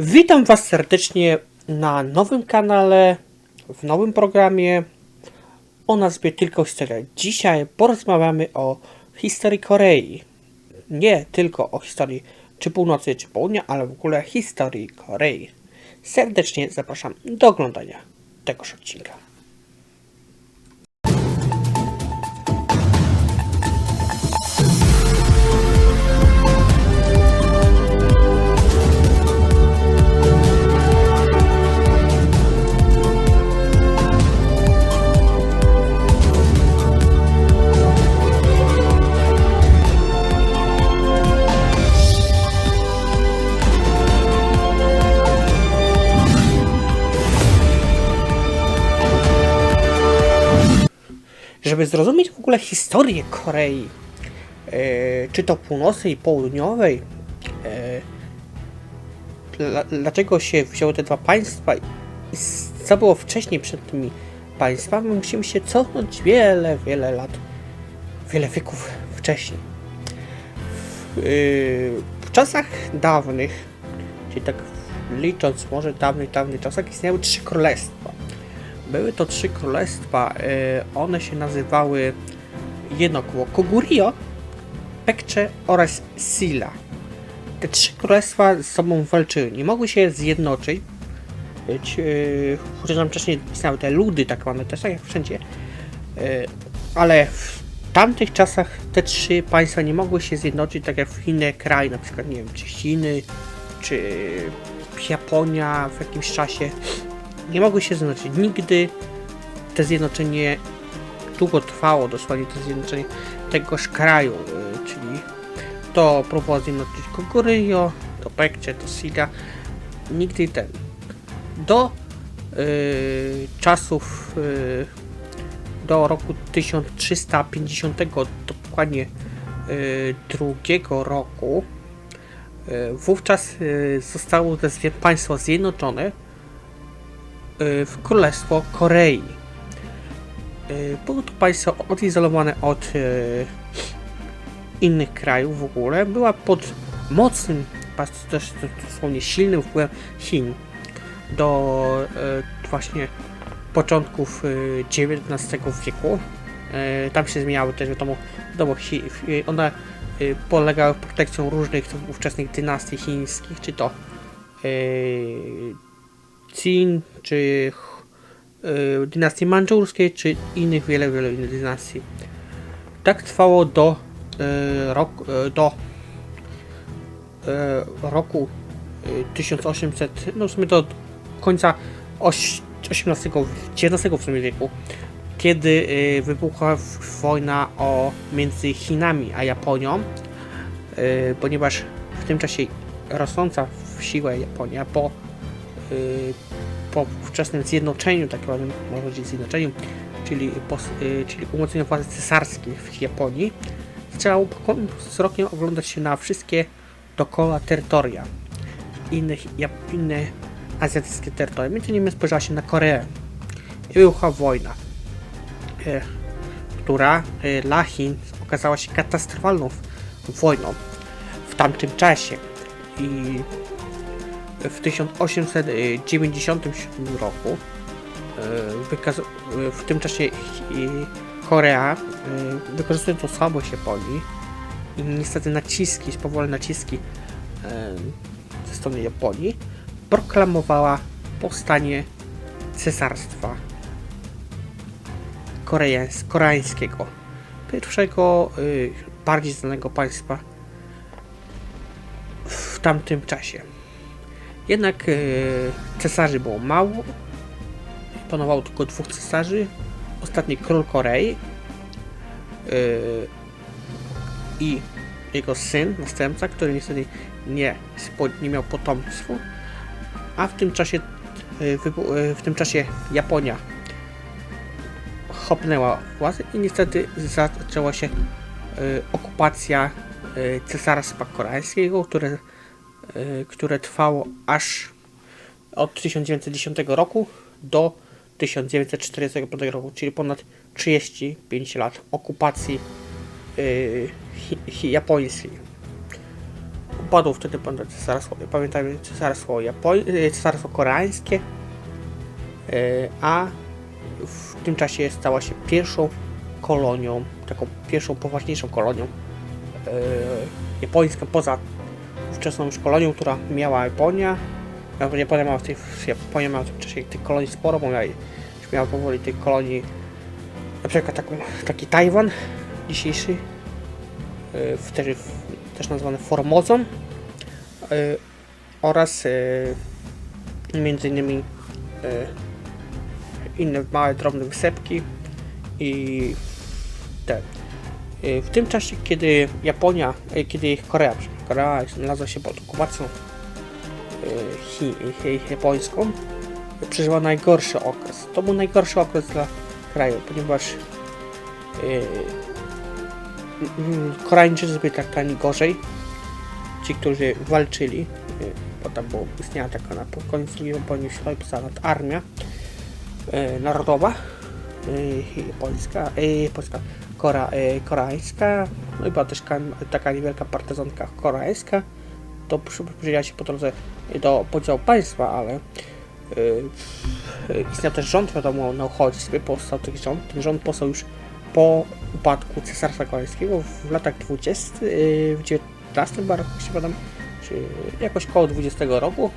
Witam Was serdecznie na nowym kanale, w nowym programie o nazwie Tylko Historia. Dzisiaj porozmawiamy o historii Korei. Nie tylko o historii czy północy, czy południa, ale w ogóle historii Korei. Serdecznie zapraszam do oglądania tegoż odcinka. Żeby zrozumieć w ogóle historię Korei, e, czy to północnej południowej, e, dla, dlaczego się wzięły te dwa państwa i co było wcześniej przed tymi państwami, musimy się cofnąć wiele, wiele lat, wiele wieków wcześniej. W, e, czasach dawnych, czyli tak licząc może dawnych, dawnych czasach, istniały trzy królestwa. Były to trzy królestwa. e, One się nazywały jedno koło Kogurio, Pekcze oraz Silla. Te trzy królestwa ze sobą walczyły. Nie mogły się zjednoczyć. E, Chociaż tam wcześniej istniały te ludy, tak mamy też, tak jak wszędzie. E, Ale w tamtych czasach te trzy państwa nie mogły się zjednoczyć, tak jak w inne kraje, na przykład, nie wiem, czy Chiny, czy Japonia w jakimś czasie nie mogły się zjednoczyć. Nigdy to zjednoczenie długo trwało, dosłownie to zjednoczenie tegoż kraju, y, czyli to próbowało zjednoczyć Kogoryjo, to Pekcze, to Siga. Nigdy ten. Do y, czasów y, do roku 1350 dokładnie y, drugiego roku wówczas y, zostało te państwo zjednoczone w Królestwo Korei. Y, Było to państwo odizolowane od y, innych krajów w ogóle. Była pod mocnym, też dosłownie silnym wpływem Chin do y, właśnie początków y, XIX wieku. Y, Tam się zmieniały też, wiadomo, wiadomo y, one y, polegały protekcją różnych ówczesnych dynastii chińskich, czy to Qin, czy y, dynastii mandżurskiej, czy innych, wiele, wiele innych dynastii. Tak trwało do y, roku, y, do roku y, 1800, no w sumie do końca XVIII, XIX w sumie wieku, kiedy wybuchła wojna o, między Chinami a Japonią, ponieważ w tym czasie rosnąca w siłę Japonia po po wczesnym zjednoczeniu, tak ładnie można powiedzieć zjednoczeniu, czyli, y, czyli umocnieniu władzy cesarskiej w Japonii, zaczęło poko- wzrokiem oglądać się na wszystkie dookoła terytoria. Innych, inne azjatyckie terytoria. Między innymi spojrzała się na Koreę. I wybuchła wojna, e, która e, dla Chin okazała się katastrofalną wojną w tamtym czasie. I w 1897 roku. e, e, w tym czasie Korea, e, wykorzystując słabość Japonii i niestety naciski, spowolne naciski ze strony Japonii, proklamowała powstanie cesarstwa koreańs- koreańskiego. Pierwszego, bardziej znanego państwa w tamtym czasie. Jednak e, cesarzy było mało. Panowało tylko dwóch cesarzy. Ostatni król Korei e, i jego syn, następca, który niestety nie, nie miał potomstwa. A w tym czasie e, w tym czasie Japonia chopnęła władzę i niestety zaczęła się okupacja cesarstwa koreańskiego, które które trwało aż od 1910 roku do 1945 roku, czyli ponad 35 lat okupacji y, hi, japońskiej. upadło wtedy cesarstwo, pamiętajmy cesarstwo Japoń, cesarstwo koreańskie, e, a w tym czasie stała się pierwszą kolonią, taką pierwszą poważniejszą kolonią e, japońską poza ówczesną już kolonią, która miała Japonia. Japonia miała w tej, Japonia miała w czasie tych kolonii sporo, bo miała, miała powoli tych kolonii, na przykład taką, taki Tajwan dzisiejszy, e, w, też, też nazwany Formozą e, oraz e, między innymi inne małe, drobne wysepki i te. W tym czasie, kiedy Japonia, kiedy Korea, Korea znalazła się pod okupacją chi, chi, japońską, przeżyła najgorszy okres. To był najgorszy okres dla kraju, ponieważ e, mm, Koreańczycy byli traktowani gorzej. Ci, którzy walczyli, bo tam było, istniała taka na po koniec II wojny światowej powstała armia narodowa japońska, e, japońska Kora, e, koreańska, no była też taka niewielka partyzantka koreańska. To przy- przyczyniała się po drodze do podziału państwa, ale e, e, istniał też rząd, wiadomo, na uchodźstwie powstał ten rząd. Ten rząd powstał już po upadku Cesarstwa Koreańskiego w latach 20, e, w 19 chyba roku, się pamiętam, czy jakoś koło 20 roku.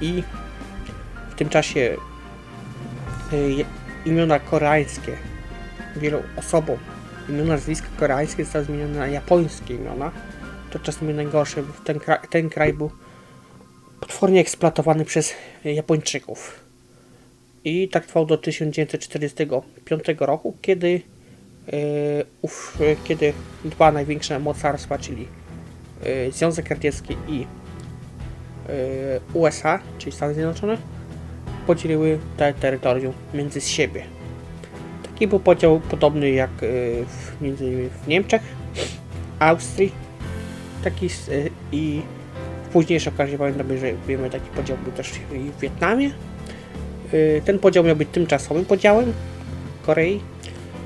I w tym czasie imiona koreańskie wielu osobom, imiona nazwiska koreańskie zostały zmienione na japońskie imiona. To czasem najgorsze, bo ten, kraj, ten kraj był potwornie eksploatowany przez Japończyków. I tak trwał do 1945 roku, kiedy, ów, e, kiedy dwa największe mocarstwa, czyli e, Związek Radziecki i e, USA, czyli Stany Zjednoczone, podzieliły te terytorium między siebie. Taki był podział podobny jak e, w, między innymi w Niemczech, Austrii, taki e, i w późniejszej okazji pamiętamy, że wiemy taki podział był też i w Wietnamie. E, Ten podział miał być tymczasowym podziałem Korei,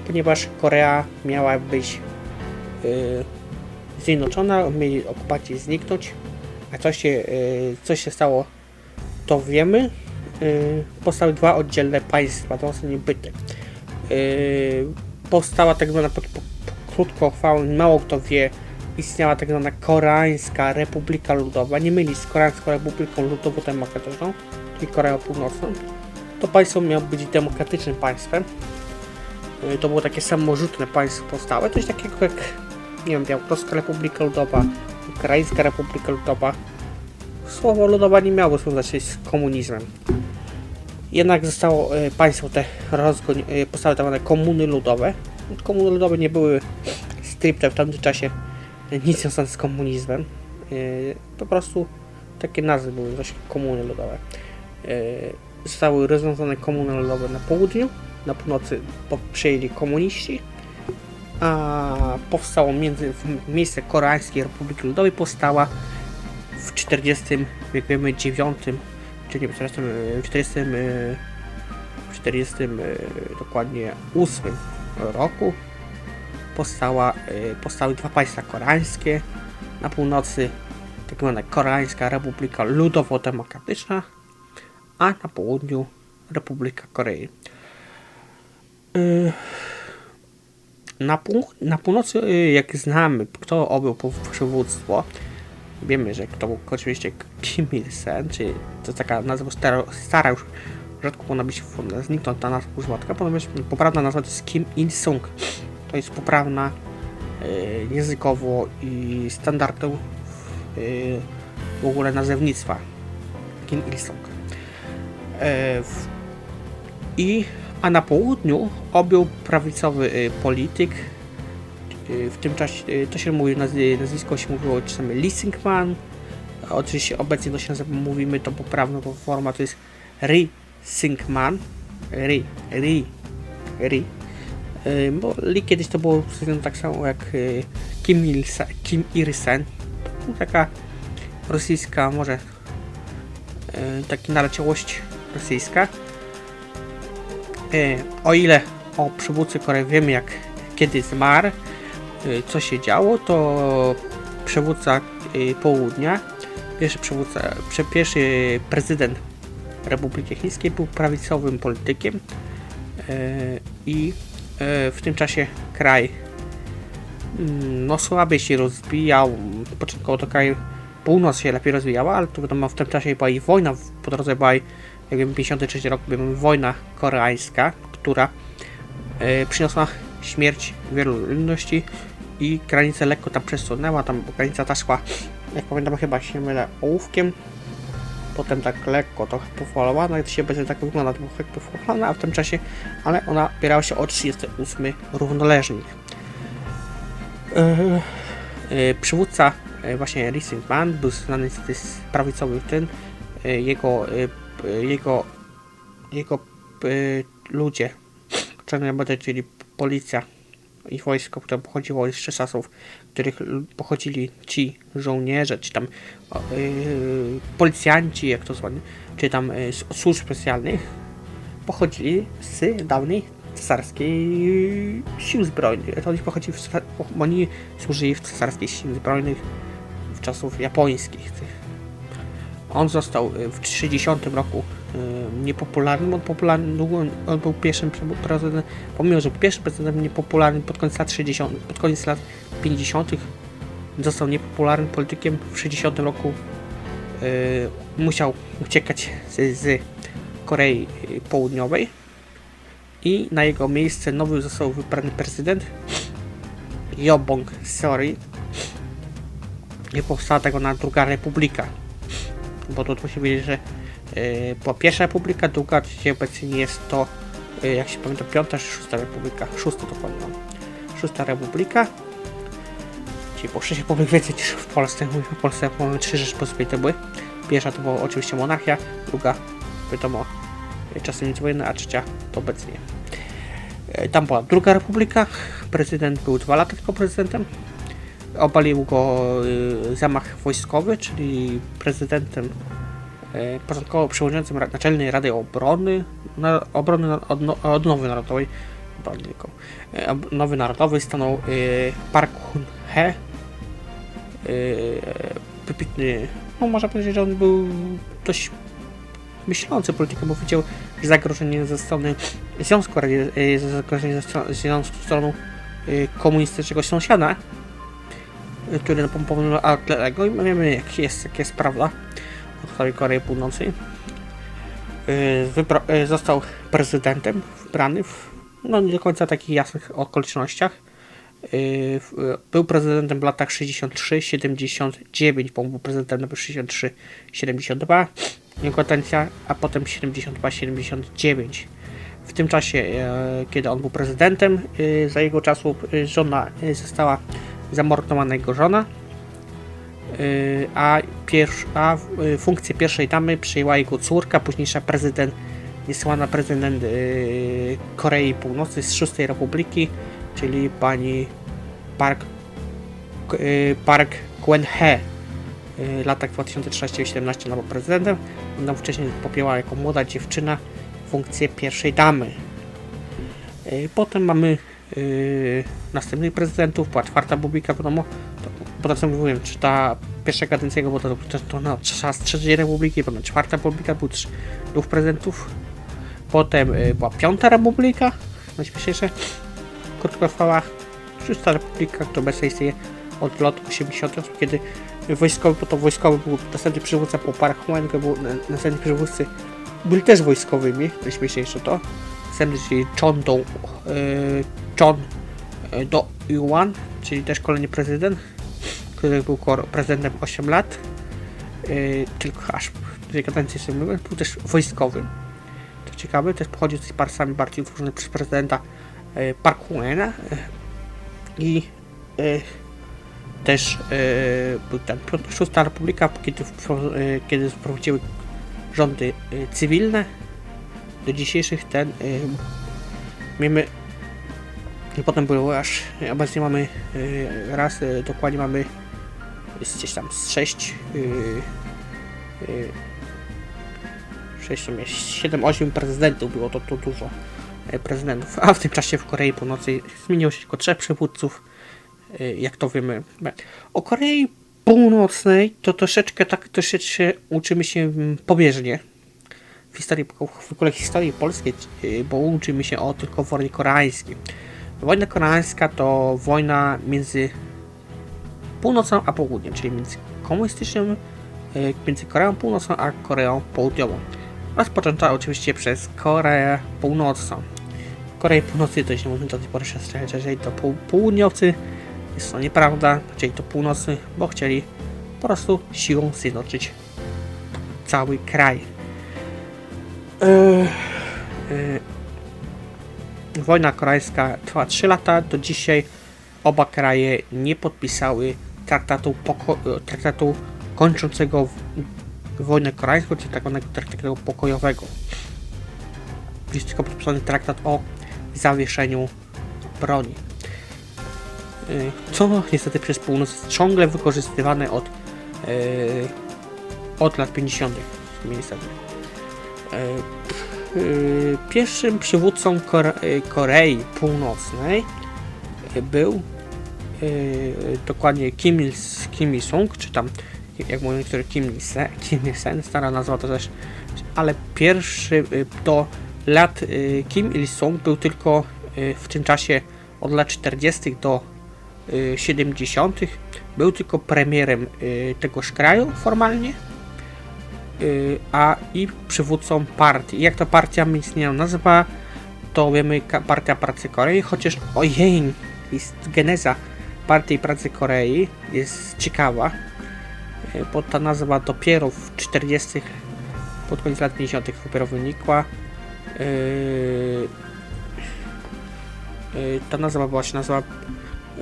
ponieważ Korea miała być zjednoczona, mieli okupacji zniknąć, a co się, co się stało, to wiemy. Yy, powstały dwa oddzielne państwa, dwa osobne byty. Yy, powstała tak zwana, po krótkochwałą, mało kto wie, istniała tak zwana Koreańska Republika Ludowa, nie mylić z Koreańską Republiką Ludowo-Demokratyczną, czyli Koreą Północną. To państwo miało być demokratycznym państwem. Yy, to było takie samorzutne państwo powstałe, coś takiego jak, nie wiem, Białoruska Republika Ludowa, Ukraińska Republika Ludowa, słowo ludowa nie miało związać się z komunizmem. Jednak zostało e, państwo te rozgoń, e, tak komuny ludowe. Komuny ludowe nie były stricte w tamtym czasie nic związane z komunizmem. E, po prostu takie nazwy były właśnie komuny ludowe. Zostały rozwiązane komuny ludowe na południu, na północy przejęli komuniści, a powstało między, w miejsce Koreańskiej Republiki Ludowej powstała w 40, jak wiemy, 9, czy nie, 40, 40, e, w 40 e, dokładnie 8 roku powstała, e, powstały dwa państwa koreańskie. Na północy tak zwana Koreańska Republika Ludowo-Demokratyczna, a na południu Republika Korei. E, Na, pół, na północy, e, jak znamy, kto objął przywództwo, Wiemy, że to był oczywiście Kim Il-sen, czyli to taka nazwa stara, stara już, rzadko powinna być zniknąć ta nazwa używatka, ponieważ poprawna nazwa to jest Kim Il-sung. To jest poprawna e, językowo i standardu e, w ogóle nazewnictwa. Kim Il-sung. E, w, I, a na południu objął prawicowy e, polityk Y, w tym czasie to się mówi, nazw- nazwisko się mówiło czasami Lee Sing-man. A Oczywiście obecnie to się nazywa, mówimy to poprawną to forma to jest Ri Sing-man. Ri, Ri, Ri. Bo Lee kiedyś to było tak samo jak y, Kim, Il Kim Il-sen. To była taka rosyjska, może y, taki naleciałość rosyjska. Y, O ile o przywódcy Korei wiemy jak kiedy zmarł, co się działo, to przywódca y, południa, pierwszy przywódca, pierwszy prezydent Republiki Chińskiej był prawicowym politykiem e, i w tym czasie kraj mm, no się rozwijał, początkowo to kraj północ się lepiej rozwijała, ale to wiadomo w tym czasie była i wojna, po drodze była i jakby 53 rok, była wojna koreańska, która przyniosła śmierć wielu ludności i granicę lekko tam przesunęła, tam granica ta szła, jak pamiętam chyba się mylę, ołówkiem, potem tak lekko trochę pofalowana, to się będzie tak wygląda, to lekko pofalowana, a w tym czasie, ale ona opierała się o 38 równoleżnik. E, e, przywódca e, właśnie Rising Man był znany z, prawicowych ten, e, jego, e, p- jego, jego e, ludzie, czarnobrody, czyli policja i wojsko, które pochodziło jeszcze z czasów, których pochodzili ci żołnierze, czy tam yy, policjanci, jak to zwane, czy tam yy, służb specjalnych, pochodzili z dawnej cesarskiej sił zbrojnych. To oni pochodzili, w, oni służyli w cesarskich sił zbrojnych w czasów japońskich. Tych. On został y, w 30 roku y, niepopularnym, on popularny, długo on był pierwszym pre- prezydentem, pomimo, że był pierwszym prezydentem niepopularnym pod koniec lat 60, pod koniec lat 50 został niepopularnym politykiem. W 60 roku y, musiał uciekać z, z Korei Południowej i na jego miejsce nowy został wybrany prezydent Yobong Sori i powstała tak ona druga republika bo to musi wiedzieć, że y, była pierwsza republika, druga dzisiaj obecnie jest to, y, jak się pamięta, piąta czy szósta republika, szósta dokładnie, no. szósta republika, czyli po sześć republik więcej niż w Polsce, mówimy w Polsce mamy trzy Rzeczpospolite były, pierwsza to była oczywiście monarchia, druga wiadomo czasy międzywojenne, a trzecia to obecnie. Y, Tam była druga republika, prezydent był dwa lata tylko prezydentem, obalił go y, zamach wojskowy, czyli prezydentem y, początkowo przewodniczącym Naczelnej Rady Obrony, obrony Odnowy Narodowej, obrony tylko, ob- Nowy Narodowy stanął y, Park Hun-he, wybitny, no można powiedzieć, że on był dość myślący politykiem, bo widział że zagrożenie ze strony Związku zagrożenie ze strony, związku stroną komunistycznego sąsiada, który napompował Artlerego i my wiemy jak jest, jak jest prawda o całej Korei Północnej. Yy, yy, został prezydentem wybrany w no nie do końca takich jasnych okolicznościach. Yy, Był prezydentem w latach 63-79, bo był prezydentem 63-72, jego a potem 72-79. W tym czasie, kiedy on był prezydentem, za jego czasu żona została zamordowana jego żona, y, a, pierw, a y, funkcję pierwszej damy przejęła jego córka, późniejsza prezydent, niesłana prezydent y, Korei Północnej z szóstej republiki, czyli pani Park, Park Geun-hye. Y, W latach 2013-2017 ona była prezydentem. Ona wcześniej popięła jako młoda dziewczyna funkcję pierwszej damy. Potem mamy yy, następnych prezydentów, była czwarta republika, wiadomo, to, co mówiłem, czy ta pierwsza kadencja jego, bo to, to, to no, czas trzeciej republiki, potem czwarta republika, był trz- dwóch prezydentów, potem yy, była piąta republika, najśmieszniejsze, krótkotrwała, szósta republika, która obecnie istnieje od lat 88, kiedy wojskowy, bo to wojskowy był następny przywódca po Park Huen, był na- następni przywódcy byli też wojskowymi, najśmieszniejsze to, następny czyli Do, yy, Chon yy, Do Yuan, czyli też kolejny prezydent, który był prezydentem 8 lat, yy, tylko aż w tej kadencji sobie mówiłem, był też wojskowym. To ciekawe, też pochodził z parsami bardziej utworzony przez prezydenta Park Huena i też był ten szósta republika, kiedy, kiedy wprowadziły rządy cywilne, do dzisiejszych ten mamy potem było aż obecnie mamy yy, raz yy, dokładnie mamy gdzieś tam z 6 yy, yy, 6 7 8 prezydentów było to, to dużo yy, prezydentów a w tym czasie w Korei Północnej zmieniło się tylko trzech przywódców y, jak to wiemy. O Korei Północnej to troszeczkę tak troszeczkę uczymy się mm, pobieżnie. Historii, w ogóle historii polskiej, y, bo uczymy się o tylko wojnie koreańskiej. Wojna koreańska to wojna między północą a południem, czyli między komunistycznym, y, między Koreą Północną a Koreą Południową. Rozpoczęta oczywiście przez Koreę Północną. W Korei Północnej to się mówimy do tej pory jeżeli to południowcy, jest to nieprawda, chcieli to północny, bo chcieli po prostu siłą zjednoczyć cały kraj. Yy, yy, wojna koreańska trwa 3 lata, do dzisiaj oba kraje nie podpisały traktatu, traktatu kończącego wojnę koreańską, czy tak zwanego traktatu pokojowego. Jest tylko podpisany traktat o zawieszeniu broni. Yy, Co niestety przez północ jest ciągle wykorzystywane od, yy, od lat 50. niestety. Yy, Pierwszym przywódcą yy, Korei Północnej yy, był dokładnie Kim, Il Kim Il-sung, czy tam jak mówią niektórzy Kim Il-sen, Kim Il-sen, stara nazwa to też, ale pierwszy do lat Kim Il-sung był tylko w tym czasie od lat 40. do yy, 70. był tylko premierem tegoż kraju formalnie, a i przywódcą partii. Jak ta partia nic nie nazywa, to wiemy Partia Pracy Korei, chociaż ojej, jest geneza Partii Pracy Korei jest ciekawa, yy, bo ta nazwa dopiero w 40. pod koniec lat 50. dopiero wynikła. Yy, ta nazwa była się nazywa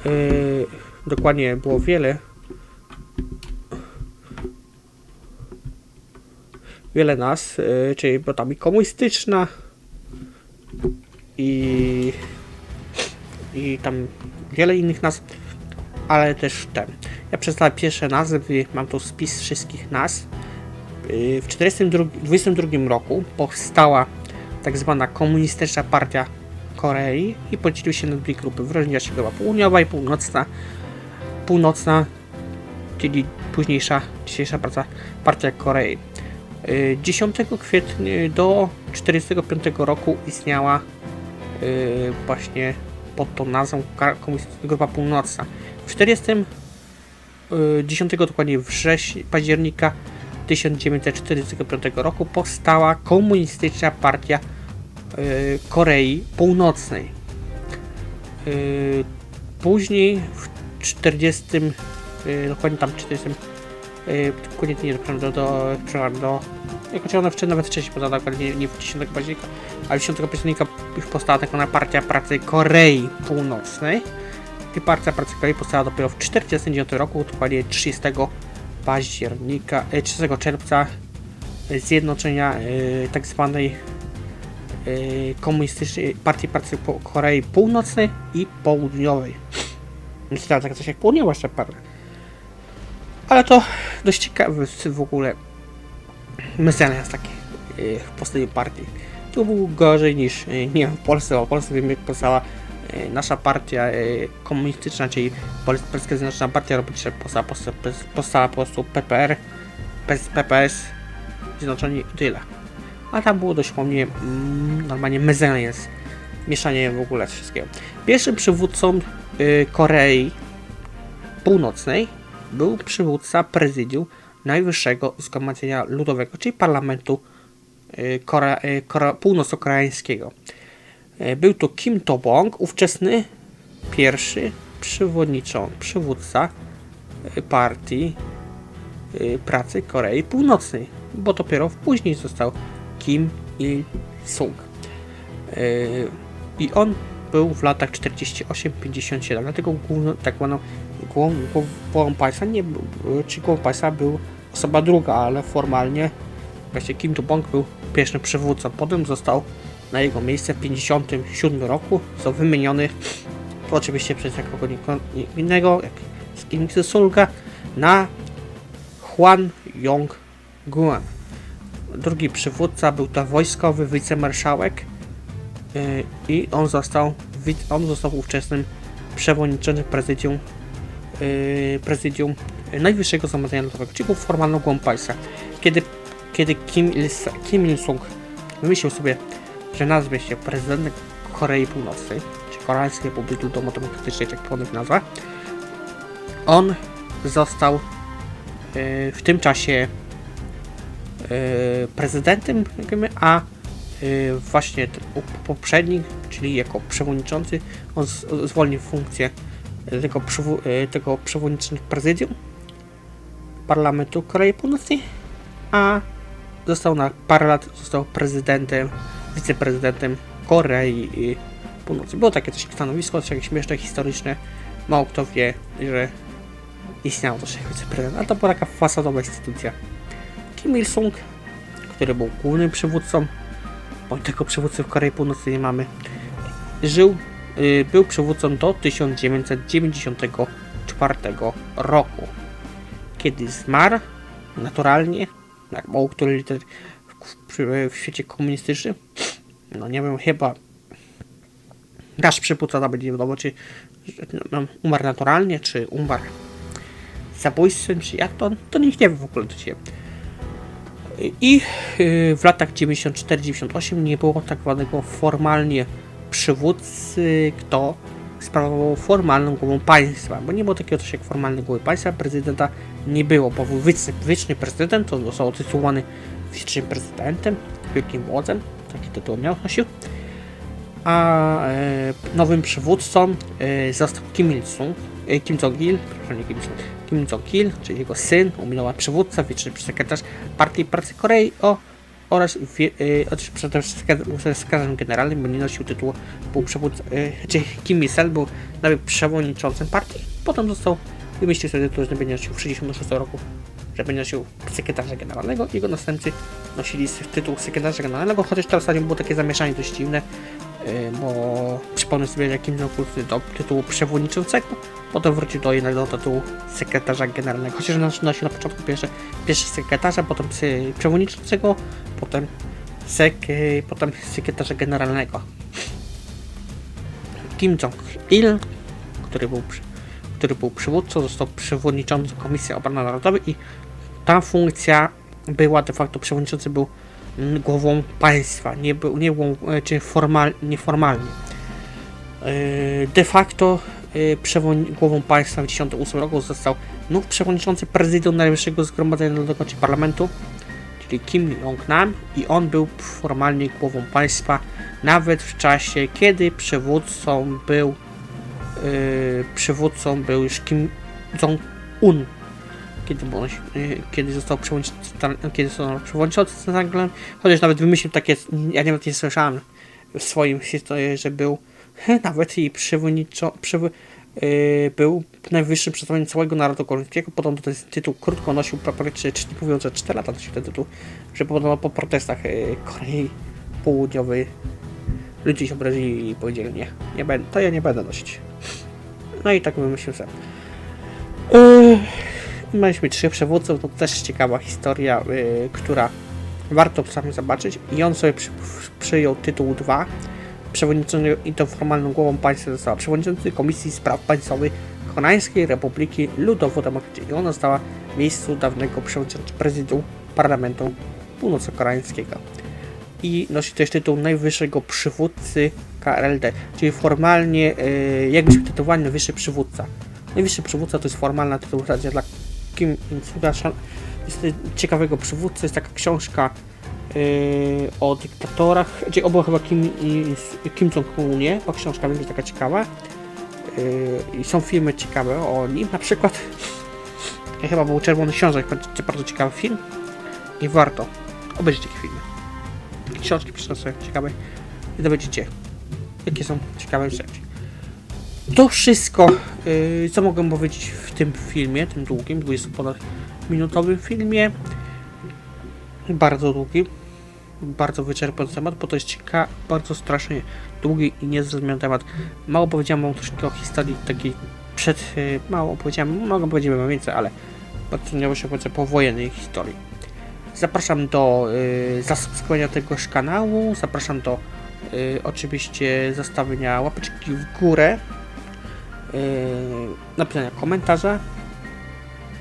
yy, dokładnie było wiele wiele nas, yy, czyli bo tam i komunistyczna i i tam wiele innych nazw, ale też ten. Ja przeczytałem pierwsze nazwy, mam tu spis wszystkich nazw. Yy, W 1922 roku powstała tak zwana komunistyczna partia Korei i podzieliły się na dwie grupy. Wyróżniła się grupa południowa i północna. Północna, czyli późniejsza, dzisiejsza partia, partia Korei. Yy, 10 kwietnia do 1945 roku istniała yy, właśnie pod tą nazwą Komunistyczna Grupa Północna. W 40 yy, 10 dokładnie września, października 1945 roku powstała komunistyczna partia Korei Północnej. Później w 40, yy, dokładnie tam 40, yy, dokładnie nie do, do, do jako czy ona nawet wcześniej podała, nie, nie w 10 października, ale 10 października już powstała tak zwana Partia Pracy Korei Północnej. I Partia Pracy Korei powstała dopiero w 1949 roku, dokładnie 30 października, e, 30 czerwca e, zjednoczenia e, tak zwanej e, komunistycznej partii pracy Korei Północnej i Południowej. Jest tak coś jak południowa jeszcze parę. Ale to dość ciekawy w ogóle mechanizm taki e, w postaci partii. Tu był gorzej niż e, nie wiem, w Polsce, bo w Polsce wiemy jak powstała e, nasza partia komunistyczna, czyli Pol- Polska Zjednoczona Partia Robotnicza powstała, po prostu PPR, PPS, Zjednoczeni tyle. A tam było dość mnie normalnie mezeniec, mieszanie w ogóle wszystkiego. Pierwszym przywódcą Korei Północnej był przywódca prezydium Najwyższego Zgromadzenia Ludowego, czyli parlamentu y, Kore, y, Kore, północno-koreańskiego. Y, Był to Kim To-bong, ówczesny pierwszy przywódca partii pracy Korei Północnej, bo dopiero później został Kim Il-sung. I on był w latach 48-57, dlatego główną, tak zwaną głową, państwa nie czy głową państwa był osoba druga, ale formalnie właśnie Kim Il-bong był pierwszym przywódcą. Potem został na jego miejsce w 57 roku, został wymieniony oczywiście przez jakogo innego, jak z Kim Il-sunga, na Hwan Yong-guan. Drugi przywódca był to wojskowy wicemarszałek yy, i on został, on został ówczesnym przewodniczącym prezydium y, prezydium Najwyższego Zgromadzenia Narodowego, czyli był formalną głową państwa. Kiedy, kiedy Kim, Il- Kim Il-sung wymyślił sobie, że nazwie się prezydentem Korei Północnej, czy Koreańskiej Republiki Ludowo-Demokratycznej, jak ponownie nazwa, on został y, w tym czasie y, prezydentem, a y, właśnie poprzednik, czyli jako przewodniczący, on zwolnił funkcję tego, tego przewodniczącego prezydium parlamentu Korei Północnej, a został na parę lat został prezydentem, wiceprezydentem Korei Północnej. Było takie coś stanowisko, coś jakieś śmieszne, historyczne. Mało kto wie, że istniało coś jak wiceprezydent, ale to była taka fasadowa instytucja. Kim Il-sung, który był głównym przywódcą, bo tego przywódcy w Korei Północnej nie mamy, żył, y, był przywódcą do 1994 roku, kiedy zmarł naturalnie, jak mało który lider w, w, w świecie komunistycznym. No nie wiem, chyba nasz przywódca nie wiadomo, czy no, umarł naturalnie, czy umarł zabójstwem, czy jak to, to nikt nie wie w ogóle do. I y, w latach 94-98 nie było tak zwanego formalnie przywódcy, kto sprawował formalną głową państwa, bo nie było takiego coś jak formalny głowy państwa, prezydenta nie było, bo był wieczny, wieczny prezydent, on został tytułowany wiecznym prezydentem, wielkim wodzem, taki tytuł miał nosił, a e, nowym przywódcą e, został Kim Il-sung, e, Kim Jong-il, przepraszam, nie Kim Il-sung, Kim Jong-il, czyli jego syn, umianowa przywódca, wieczny sekretarz Partii Pracy Korei o, oraz wszystkim sekretarzem generalnym, bo nie nosił tytułu, był przywódcą, e, czyli Kim Il-sel był nawet przewodniczącym partii, potem został, wymyślił sobie tytuł, że będzie nosił w 66 roku, że będzie nosił sekretarza generalnego, jego następcy nosili tytuł sekretarza generalnego, chociaż teraz było takie zamieszanie dość dziwne, Yy, bo przypomnę sobie, jakim Jong-il do tytułu przewodniczącego, potem wrócił do jednego tytułu sekretarza generalnego. Chociaż nas- nosił na początku pierwszy, pierwszy sekretarza, potem przewodniczącego, potem, sek, yy, potem sekretarza generalnego. Kim Jong-il, który był, który był przywódcą, został przewodniczącym Komisji Obrony Narodowej i ta funkcja była de facto przewodniczący był głową państwa, nie nie był e, czy formal, nieformalnie. E, De facto e, głową państwa w 1998 roku został no, przewodniczący prezydium Najwyższego Zgromadzenia Narodowego, czy parlamentu, czyli Kim Jong-nam i on był formalnie głową państwa nawet w czasie, kiedy przywódcą był e, przywódcą był już Kim Jong-un kiedy, on, y, kiedy został przewodniczący, został przewodniczący Stanley, chociaż nawet wymyślił takie, ja nawet nie słyszałem w swoim historii, że był nawet i przewodniczą, przewo, y, był najwyższym przedstawicielem całego narodu koreańskiego, podobno ten tytuł krótko nosił, czy, czy mówiąc, że 4 lata nosił ten tytuł, że podobno po protestach y, Korei Południowej ludzie się obrazili i powiedzieli nie, nie będę, to ja nie będę nosić. No i tak wymyślił sam. Yy, Mieliśmy trzech przewódców, to też ciekawa historia, y, która warto sami zobaczyć. I on sobie przy, przyjął tytuł 2. Przewodniczący i to formalną głową państwa została przewodniczący Komisji Spraw Państwowych Koreańskiej Republiki Ludowo-Demokratycznej. I ona została w miejscu dawnego przewodniczącego prezydium Parlamentu Północno-Koreańskiego. I nosi też tytuł najwyższego przywódcy KRLD, czyli formalnie, y, jakbyśmy tytułowali najwyższy przywódca. Najwyższy przywódca to jest formalna tytułacja dla Kim Il-sunga. Jest ciekawego przywódcy, jest taka książka yy, o dyktatorach, gdzie obo chyba Kim, Kim Jong-unie, o książka będzie taka ciekawa. Yy, I są filmy ciekawe o nim, na przykład ja chyba był Czerwony Książek, będzie bardzo ciekawy film i warto obejrzeć takie filmy. Książki piszę sobie ciekawe i dowiedziecie, jakie są ciekawe rzeczy. To wszystko, yy, co mogę powiedzieć w tym filmie, tym długim, 20 ponad minutowym filmie. Bardzo długi, bardzo wyczerpujący temat, bo to jest ciekawy, bardzo strasznie długi i niezrozumiały temat. Mało powiedziałem wam troszkę o historii takiej przed, yy, mało powiedziałem, mogę powiedzieć wam więcej, ale bardzo nie się powiedzieć powojennej historii. Zapraszam do yy, zasubskrybowania tegoż kanału, zapraszam do yy, oczywiście zostawienia łapeczki w górę napisania komentarza.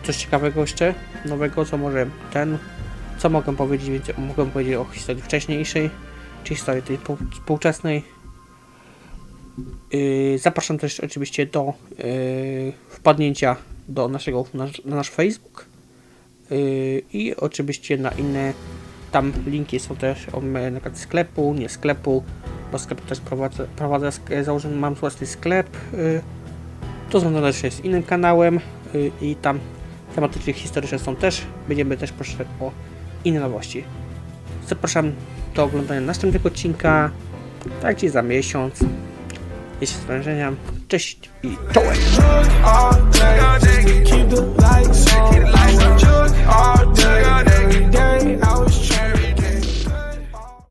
Coś ciekawego jeszcze, nowego, co może ten, co mogę powiedzieć, więc mogę powiedzieć o historii wcześniejszej, czy historii tej pół- współczesnej. Yy, zapraszam też oczywiście do yy, wpadnięcia do naszego, nasz, na nasz Facebook yy, i oczywiście na inne tam linki są też o na przykład sklepu, nie sklepu, bo sklep też prowadzę, prowadzę założony, mam własny sklep. Yy, to związane też jest innym kanałem yy, i tam tematy historyczne są też. Będziemy też proszę o inne nowości. Zapraszam do oglądania następnego odcinka, tak gdzieś za miesiąc. Jeśli sprężenia. Cześć i czołem!